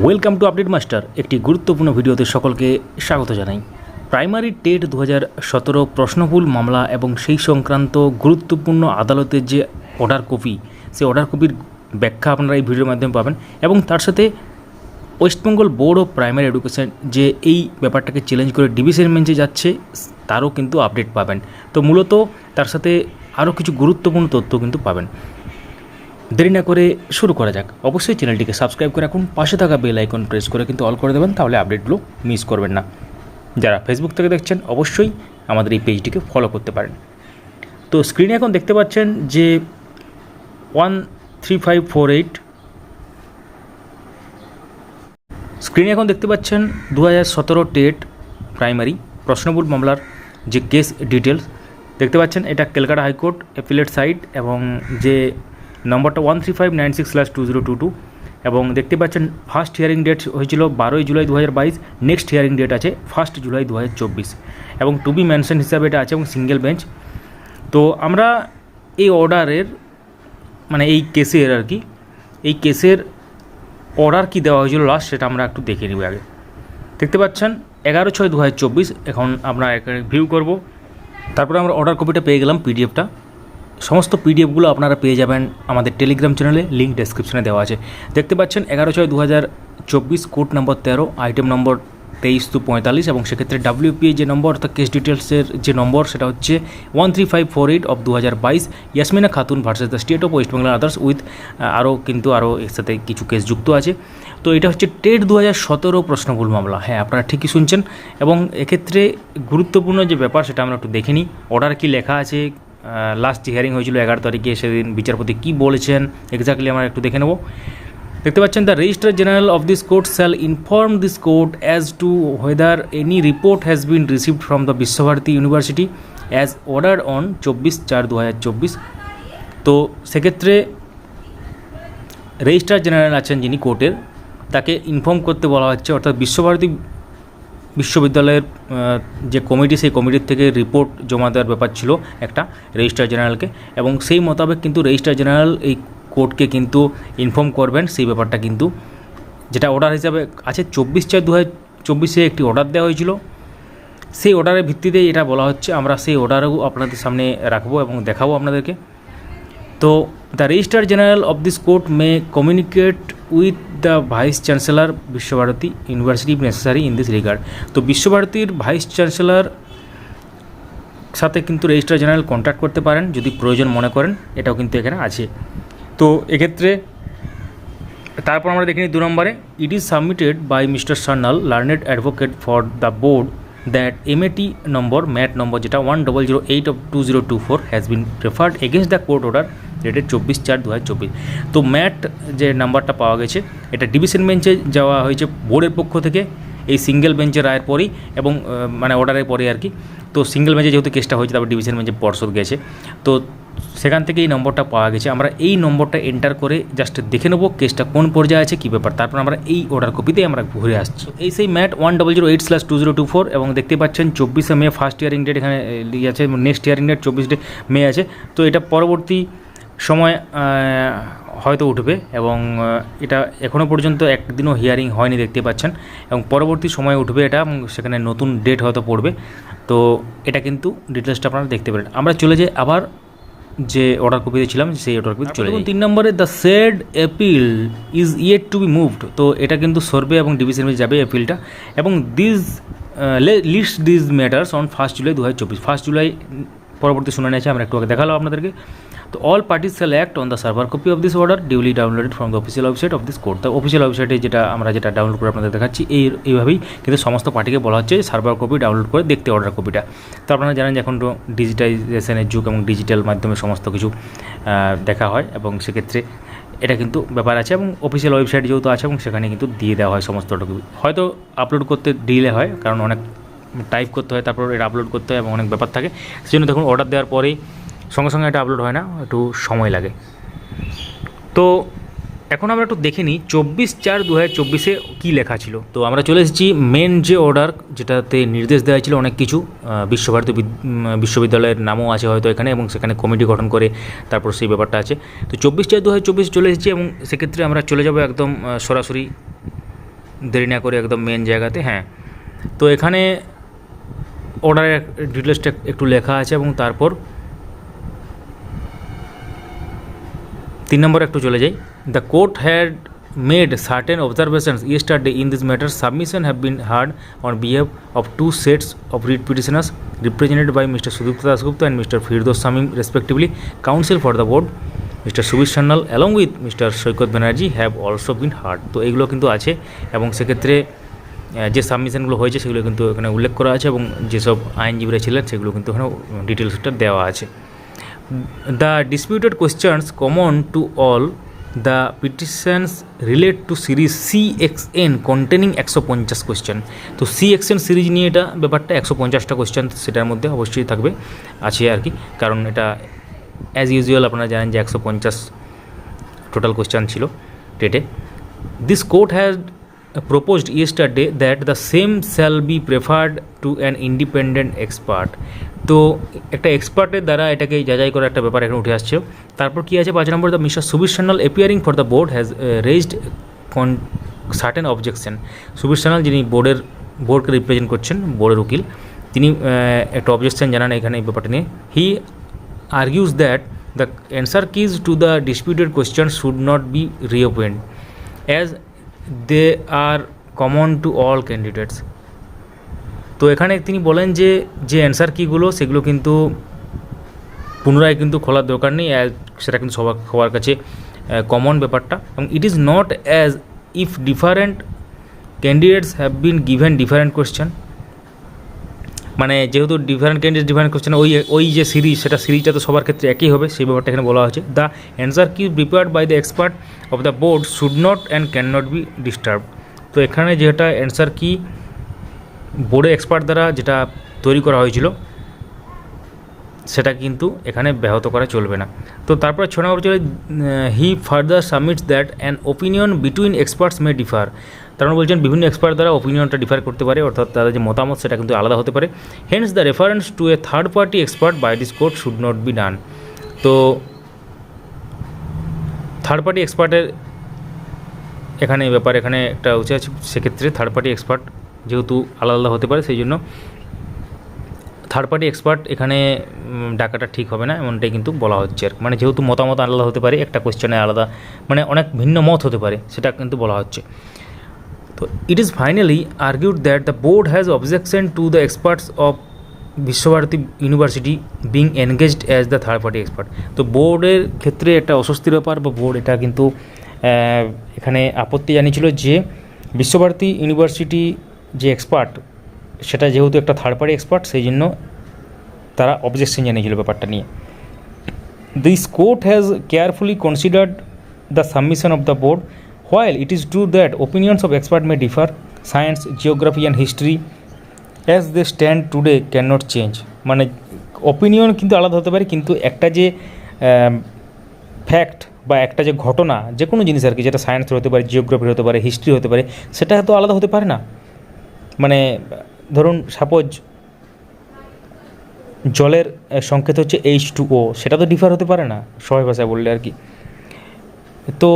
Welcome to update master একটি গুরুত্বপূর্ণ ভিডিওতে সকলকে স্বাগত জানাই। প্রাইমারি টেট দু হাজার সতেরো প্রশ্নভুল মামলা এবং সেই সংক্রান্ত গুরুত্বপূর্ণ আদালতের যে অর্ডার কপি সেই অর্ডার কপির ব্যাখ্যা আপনারা এই ভিডিওর মাধ্যমে পাবেন এবং তার সাথে West Bengal Board of Primary Education যে এই ব্যাপারটাকে চ্যালেঞ্জ করে ডিভিশন বেঞ্চে যাচ্ছে, তারও কিন্তু আপডেট পাবেন। তো মূলত তার সাথে আরও কিছু গুরুত্বপূর্ণ তথ্য কিন্তু পাবেন। দেরি না করে শুরু করা যাক। অবশ্যই চ্যানেলটিকে সাবস্ক্রাইব করে রাখুন। পাশে থাকা বেল আইকন প্রেস করে কিন্তু অল করে দেবেন, তাহলে আপডেটগুলো মিস করবেন না। যারা ফেসবুক থেকে দেখছেন, অবশ্যই আমাদের এই পেজটিকে ফলো করতে পারেন। তো স্ক্রিনে এখন দেখতে পাচ্ছেন যে one three five four eight স্ক্রিনে এখন দেখতে পাচ্ছেন দু হাজার সতেরো টেট প্রাইমারি প্রশ্নবুল মামলার যে কেস ডিটেলস দেখতে পাচ্ছেন এটা ক্যালকাটা হাইকোর্ট অ্যাপিলেট সাইট এবং যে নম্বরটা one three five nine six slash two zero two two এবং দেখতে পাচ্ছেন ফার্স্ট হিয়ারিং ডেট হয়েছিল বারোই জুলাই দু হাজার বাইশ নেক্সট হিয়ারিং ডেট আছে ফার্স্ট জুলাই দু হাজার চব্বিশ। এবং টু বি মেনশন হিসাবে এটা আছে এবং সিঙ্গেল বেঞ্চ তো আমরা এই অর্ডারের মানে এই কেসের আর কি, এই কেসের অর্ডার কী দেওয়া হয়েছিল লাস্ট সেটা আমরা একটু দেখে নিব আগে। দেখতে পাচ্ছেন, এগারো ছয় দু হাজার চব্বিশ, এখন আমরা ভিউ করব। তারপরে আমরা অর্ডার কপিটা পেয়ে গেলাম পিডিএফটা সমস্ত পিডিএফগুলো আপনারা পেয়ে যাবেন আমাদের টেলিগ্রাম চ্যানেলে লিঙ্ক ডেসক্রিপশনে দেওয়া আছে। দেখতে পাচ্ছেন এগারো ছয় দু হাজার চব্বিশ কোড নম্বর তেরো আইটেম নম্বর তেইশ টু পঁয়তাল্লিশ এবং সেক্ষেত্রে ডাব্লিউপি যে নম্বর অর্থাৎ কেস ডিটেলসের যে নম্বর সেটা হচ্ছে one three five four eight of দু হাজার বাইশ Yasmina Khatun versus the state of West Bengal others with আরও কিন্তু আরও এর সাথে কিছু কেস যুক্ত আছে। তো এটা হচ্ছে টেট দু হাজার সতেরো প্রশ্নভুল মামলা। হ্যাঁ আপনারা ঠিকই শুনছেন এবং এক্ষেত্রে গুরুত্বপূর্ণ যে ব্যাপার, সেটা আমরা একটু দেখে নিই। অর্ডার কী লেখা আছে? লাস্ট হিয়ারিং হয়েছিল এগারো তারিখে, সেদিন বিচারপতি কী বলেছেন এক্স্যাক্টলি আমরা একটু দেখে নেব। দেখতে পাচ্ছেন the registrar general of this court shall inform this court as to whether any report has been received from the Visva Bharati University as order on চব্বিশ চার দু হাজার চব্বিশ। তো সেক্ষেত্রে রেজিস্ট্রার জেনারেল আছেন যিনি কোর্টের তাকে ইনফর্ম করতে বলা হচ্ছে, অর্থাৎ বিশ্বভারতী বিশ্ববিদ্যালয়ের যে কমিটি, সেই কমিটির থেকে রিপোর্ট জমা দেওয়ার ব্যাপার ছিল একটা রেজিস্ট্রার জেনারেলকে। এবং সেই মোতাবেক কিন্তু রেজিস্ট্রার জেনারেল এই কোর্টকে কিন্তু ইনফর্ম করবেন সেই ব্যাপারটা কিন্তু। যেটা অর্ডার হিসাবে আছে, চব্বিশ চার দু হাজার চব্বিশে একটি অর্ডার দেওয়া হয়েছিল। সেই অর্ডারের ভিত্তিতেই এটা বলা হচ্ছে। আমরা সেই অর্ডারও আপনাদের সামনে রাখব এবং দেখাবো আপনাদেরকে। তো the registrar general of this court may communicate with the vice chancellor Visva Bharati University necessary in this regard. তো বিশ্বভারতীর ভাইস চ্যান্সেলর সাথে কিন্তু রেজিস্ট্রার জেনারেল কন্ট্যাক্ট করতে পারেন, যদি প্রয়োজন মনে করেন, এটাও কিন্তু এখানে আছে। তো এক্ষেত্রে তারপর আমরা দেখে নিই দু নম্বরে it is submitted by mister Sarnal learned advocate for the board that MAT number MAT number যেটা one double zero eight of two zero two four has been preferred against the court order dated চব্বিশ চার দু তো mat যে নাম্বারটা পাওয়া গেছে, এটা ডিভিশন বেঞ্চে যাওয়া হয়েছে বোর্ডের পক্ষ থেকে, এই সিঙ্গেল বেঞ্চের রায়ের পরেই এবং মানে অর্ডারের পরে আর কি। তো সিঙ্গেল বেঞ্চে যেহেতু কেসটা হয়েছে, তারপর ডিভিশন বেঞ্চে পর্ষদ গেছে। তো সেখান থেকে এই নম্বরটা পাওয়া গেছে। আমরা এই নম্বরটা এন্টার করে জাস্ট দেখে নেব কেসটা কোন পর্যায়ে আছে, কী ব্যাপার। তারপর আমরা এই অর্ডার কপিতেই আমরা ঘুরে আসছি। এই সেই MAT one double zero eight slash two zero two four এবং দেখতে পাচ্ছেন চব্বিশে মে, ফার্স্ট ইয়ারিং ডেট এখানে আছে, নেক্সট ইয়ারিং ডেট চব্বিশ ডে মে আছে। তো এটা পরবর্তী সময় হয়তো উঠবে এবং এটা এখনও পর্যন্ত একদিনও হিয়ারিং হয়নি দেখতে পাচ্ছেন এবং পরবর্তী সময় উঠবে এটা এবং সেখানে নতুন ডেট হয়তো পড়বে। তো এটা কিন্তু ডিটেলসটা আপনারা দেখতে পারেন। আমরা চলে যাই আবার যে অর্ডার কপিতে ছিলাম সেই অর্ডার কপিতে চলে তিন নম্বরে the said appeal is yet to be moved তো এটা কিন্তু সরবে এবং ডিভিশন যাবে অ্যাপিলটা এবং this list this matters on first July দু হাজার চব্বিশ। ফার্স্ট জুলাই পরবর্তী শুনানি আছে, আমরা একটু আগে দেখালাম আপনাদেরকে। তো all parties shall act on the server copy of this order duly downloaded from the official website of this court the official ওয়েবসাইটে যেটা আমরা যেটা ডাউনলোড করে আপনাদের দেখাচ্ছি, এই, এইভাবেই কিন্তু সমস্ত পার্টিকে বলা হচ্ছে সার্ভার কপি ডাউনলোড করে দেখতে অর্ডার কপিটা তো আপনারা জানেন যে এখন তো ডিজিটাইজেশনের যুগ এবং ডিজিটাল মাধ্যমে সমস্ত কিছু দেখা হয় এবং সেক্ষেত্রে এটা কিন্তু ব্যাপার আছে এবং অফিসিয়াল ওয়েবসাইট যেহেতু আছে এবং সেখানে কিন্তু দিয়ে দেওয়া হয় সমস্ত হয়তো আপলোড করতে ডিলে হয় কারণ অনেক টাইপ করতে হয়, তারপর এটা আপলোড করতে হয় এবং অনেক ব্যাপার থাকে। সেজন্য দেখুন অর্ডার দেওয়ার পরেই সঙ্গে সঙ্গে এটা আপলোড হয় না, একটু সময় লাগে। তো এখন আমরা একটু দেখে নিই, চব্বিশ চার দু হাজার চব্বিশে কী লেখা ছিল। তো আমরা চলে এসেছি মেন যে অর্ডার যেটাতে নির্দেশ দেওয়া ছিল অনেক কিছু বিশ্বভারতী বিশ্ববিদ্যালয়ের নামও আছে হয়তো এখানে এবং সেখানে কমিটি গঠন করে তারপর সেই ব্যাপারটা আছে। তো চব্বিশ চার দু হাজার চব্বিশ চলে এসেছি এবং সেক্ষেত্রে আমরা চলে যাব একদম সরাসরি দেরি না করে একদম মেন জায়গাতে হ্যাঁ। তো এখানে অর্ডারের ডিটেলসটা একটু লেখা আছে এবং তারপর তিন নম্বর একটু চলে যাই। The court had made certain observations yesterday in this matter submission have been heard on behalf of two sets of writ petitioners represented by mister Sudipta Dasgupta and mister Firdous Samim respectively counsel for the board mister Subir Sanyal along with mister Saikat Banerjee have also been heard তো এইগুলো কিন্তু আছে এবং সেক্ষেত্রে যে সাবমিশনগুলো হয়েছে সেগুলো কিন্তু এখানে উল্লেখ করা আছে এবং যেসব আইনজীবীরা ছিলেন সেগুলো কিন্তু এখানে ডিটেলসটা দেওয়া আছে। The disputed The common to all the petitions the two series C X N containing একশো পঞ্চাশ কোয়েশ্চেন তো সিএক্সএন সিরিজ নিয়ে এটা ব্যাপারটা একশো পঞ্চাশটা কোয়েশ্চেন সেটার মধ্যে অবশ্যই থাকবে, আছে আর কি। কারণ এটা অ্যাজ ইউজুয়াল আপনারা জানেন যে একশো পঞ্চাশ টোটাল কোয়েশ্চেন ছিল টেটে this court has proposed yesterday that the same shall be preferred to an independent expert. তো একটা এক্সপার্টের দ্বারা এটাকে যাচাই করার একটা ব্যাপার এখানে উঠে আসছে। তারপর কি আছে? পাঁচ number the mister Subir Sanyal appearing for the board has raised কন সার্টেন অবজেকশন সুবীর সান্যাল যিনি বোর্ডের বোর্ডকে রিপ্রেজেন্ট করছেন বোর্ডের উকিল তিনি আহ, একটা অবজেকশন জানান এখানে এই ব্যাপারটা নিয়ে। He argues that the answer keys to the disputed questions should not be reopened. As they are common to all candidates তো এখানে তিনি বলেন যে যে অ্যান্সার কীগুলো, সেগুলো কিন্তু পুনরায় কিন্তু খোলার দরকার নেই সেটা কিন্তু সবার সবার কাছে কমন ব্যাপারটা। এবং it is not as if different candidates have been given different question মানে যেহেতু ডিফারেন্ট ক্যান্ডিডেট ডিফারেন্ট কোশ্চেন ওই ওই যে সিরিজ সেটা সিরিজটা তো সবার ক্ষেত্রে একই হবে, সেই ব্যাপারটা এখানে বলা হয়েছে। The answer key prepared by the expert of the board should not and can not be disturb তো এখানে যেটা অ্যান্সার কি বোর্ডের এক্সপার্ট দ্বারা যেটা তৈরি করা হয়েছিল, সেটা কিন্তু এখানে ব্যাহত করা চলবে না। তো তারপরে ছ নম্বর চলে he further submits that an opinion between experts may differ তার বলছেন, বিভিন্ন এক্সপার্ট দ্বারা ওপিনিয়নটা ডিফার করতে পারে, অর্থাৎ তাদের যে মতামত সেটা কিন্তু আলাদা হতে পারে। Hence the reference to a third party expert by this court should not be done তো থার্ড পার্টি এক্সপার্টের এখানে ব্যাপার, এখানে একটা উচিত আছে, সেক্ষেত্রে থার্ড পার্টি এক্সপার্ট যেহেতু আলাদা আলাদা হতে পারে সেই জন্য থার্ড পার্টি এক্সপার্ট এখানে ডাকাটা ঠিক হবে না, এমনটাই কিন্তু বলা হচ্ছে আর মানে যেহেতু মতামত আলাদা হতে পারে, একটা কোয়েশ্চেনে আলাদা মানে অনেক ভিন্ন মত হতে পারে, সেটা কিন্তু বলা হচ্ছে। তো it is finally argued that the board has objection to the experts of Visva Bharati university being engaged as the third party expert তো বোর্ডের ক্ষেত্রে একটা অস্বস্তির ব্যাপার বা বোর্ড এটা কিন্তু এখানে আপত্তি জানিয়েছিল যে বিশ্বভারতী ইউনিভার্সিটি যে এক্সপার্ট সেটা যেহেতু একটা থার্ড পার্টি এক্সপার্ট সেই জন্য তারা অবজেকশন জানিয়েছিল ব্যাপারটা নিয়ে This court has carefully considered the submission of the board. While it is true that opinions of experts may differ, science, geography, and history, as they stand today, cannot change. মানে opinion কিন্তু আলাদা হতে পারে কিন্তু একটা যে fact বা একটা যে ঘটনা যে কোনো জিনিস আর কি যেটা সায়েন্সের হতে পারে জিওগ্রাফির হতে পারে হিস্ট্রি হতে পারে সেটা তো আলাদা হতে পারে না মানে ধরুন সাপোজ জলের সংকেত হচ্ছে এইচ টু ও সেটা তো ডিফার হতে পারে না সবাই ভাষায় বললে আর কি তো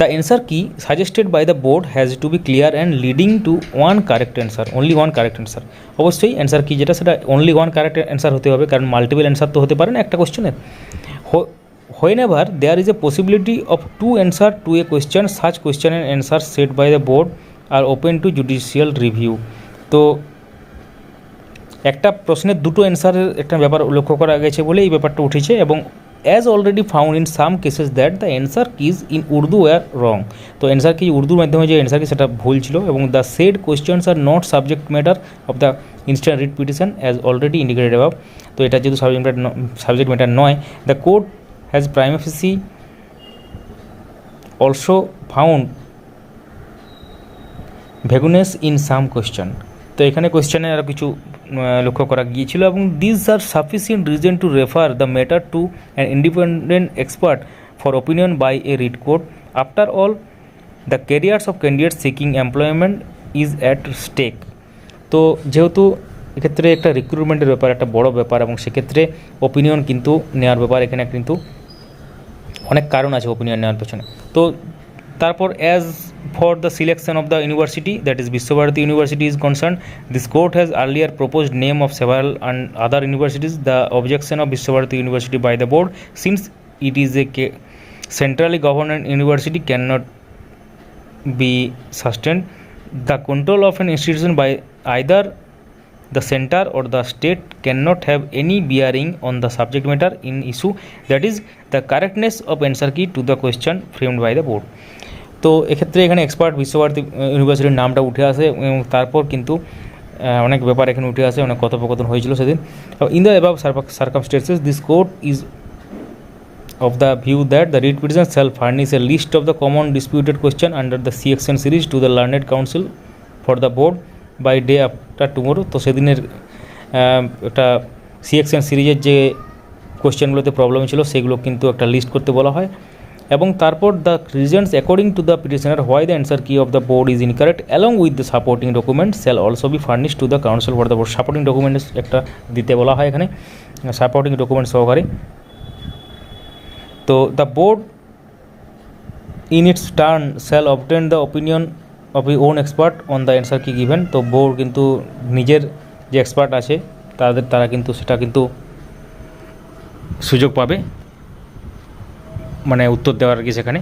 the answer key suggested by the board has to be clear and leading to one correct answer only one correct answer অবশ্যই অ্যান্সার কি যেটা, সেটা অনলি ওয়ান কারেক্ট অ্যান্সার হতে হবে, কারণ মাল্টিপল অ্যান্সার তো হতে পারে না একটা কোশ্চেনের whenever there is a possibility of two answer to a question such question and answer set by the board are open to judicial review তো একটা প্রশ্নের দুটো অ্যান্সারের একটা ব্যাপার লক্ষ্য করা গেছে বলে এই ব্যাপারটা উঠেছে এবং as already found in some cases that the answer keys in Urdu are wrong তো অ্যান্সার কি উর্দুর মাধ্যমে যে অ্যান্সার কি সেটা ভুল ছিল এবং the said questions are not subject matter of the instant writ petition as already indicated above তো এটা যেহেতু সাবজেক্ট ম্যাটার সাবজেক্ট ম্যাটার নয় the court has prima facie also found vagueness in some question তো এখানে কোয়েশ্চেনে আরও কিছু লক্ষ্য করা গিয়েছিল এবং this are sufficient reason to refer the matter to an independent expert for opinion by a writ court after all the careers of candidate seeking employment is at stake তো যেহেতু এক্ষেত্রে একটা রিক্রুটমেন্টের ব্যাপার, একটা বড় ব্যাপার এবং সেক্ষেত্রে ওপিনিয়ন কিন্তু নেওয়ার ব্যাপার এখানে কিন্তু অনেক কারণ আছে ওপিনিয়ন নেওয়ার পেছনে। তো তারপর as for the selection of the university that is Vishwabharati University is concerned. This court has earlier proposed name of several and other universities. The objection of Vishwabharati University by the board since it is a centrally governed university cannot be sustained. The control of an institution by either the center or the state cannot have any bearing on the subject matter in issue. That is the correctness of answer key to the question framed by the board তো এক্ষেত্রে এখানে expert Visva Bharati ইউনিভার্সিটির নামটা উঠে আসে এবং তারপর কিন্তু অনেক ব্যাপার এখানে উঠে আসে, অনেক কথোপকথন হয়েছিল সেদিন। In the above circumstances this court is of the view that the read petition shall furnish a list of the common disputed question under the CXN series to the learned council for the board by day after tomorrow. তো সেদিনের একটা সিএক্সএন সিরিজের যে কোয়েশ্চেনগুলোতে problem ছিল, সেগুলো কিন্তু একটা list করতে বলা হয়। এবং তারপর the reasons according to the petitioner why the answer key of the board is incorrect along with the supporting document shall also be furnish to the counsel for the board supporting documents একটা দিতে বলা হয় এখানে supporting document সহকারে। তো the board in its turn shall obtain the opinion of E own expert on the answer key given তো board কিন্তু নিজের যে এক্সপার্ট আছে, তাদের, তারা কিন্তু সেটা কিন্তু সুযোগ পাবে। মানে উত্তর দেওয়ার কি সেখানে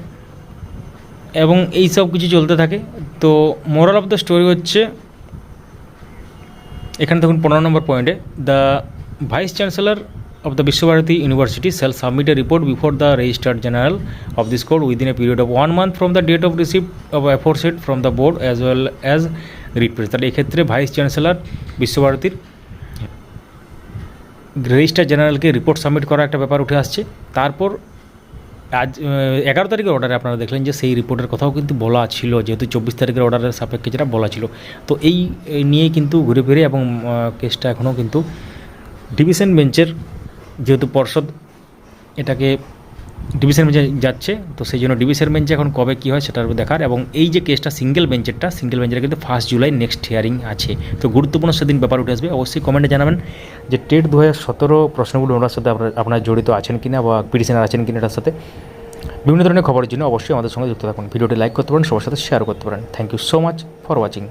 এবং এই সব কিছু চলতে থাকে তো মোরাল অফ দ্য স্টোরি হচ্ছে এখানে দেখুন পনেরো নম্বর পয়েন্টে the vice chancellor the Vishwabharati University shall submit a report before the Registrar General of this court within a period of one month from the date of receipt of aforesaid from the board as well as read press তাহলে এক্ষেত্রে vice chancellor বিশ্বভারতীর registrar জেনারেলকে report submit করা একটা ব্যাপার উঠে আসছে তারপর আজ এগারো তারিখের অর্ডারে আপনারা দেখলেন যে সেই রিপোর্টের কথাও কিন্তু বলা ছিল, যেহেতু চব্বিশ তারিখের অর্ডারের সাপেক্ষে যেটা বলা ছিল। তো এই নিয়ে কিন্তু ঘুরে ফিরে এবং কেসটা এখনও কিন্তু ডিভিশন বেঞ্চের যেহেতু পর্ষদ, এটাকে ডিভিশন বেঞ্চে যাচ্ছে, তো সেই জন্য ডিভিশন বেঞ্চে এখন কবে কী হয় সেটার দেখার। এবং এই যে কেসটা সিঙ্গেল বেঞ্চেরটা সিঙ্গেল বেঞ্চের কিন্তু ফার্স্ট জুলাই নেক্সট হিয়ারিং আছে। তো গুরুত্বপূর্ণ সেদিন ব্যাপার উঠে আসবে। অবশ্যই কমেন্টে জানাবেন যে টেট দু হাজার সতেরো প্রশ্নগুলো ওনার সাথে আপনার আপনারা জড়িত আছেন কিনা বা পিটিশনার আছেন কিনা এটার সাথে। বিভিন্ন ধরনের খবরের জন্য অবশ্যই আমাদের সঙ্গে যুক্ত থাকুন। ভিডিওটি লাইক করতে পারেন, সবার সাথে শেয়ার করতে পারেন। Thank you so much for watching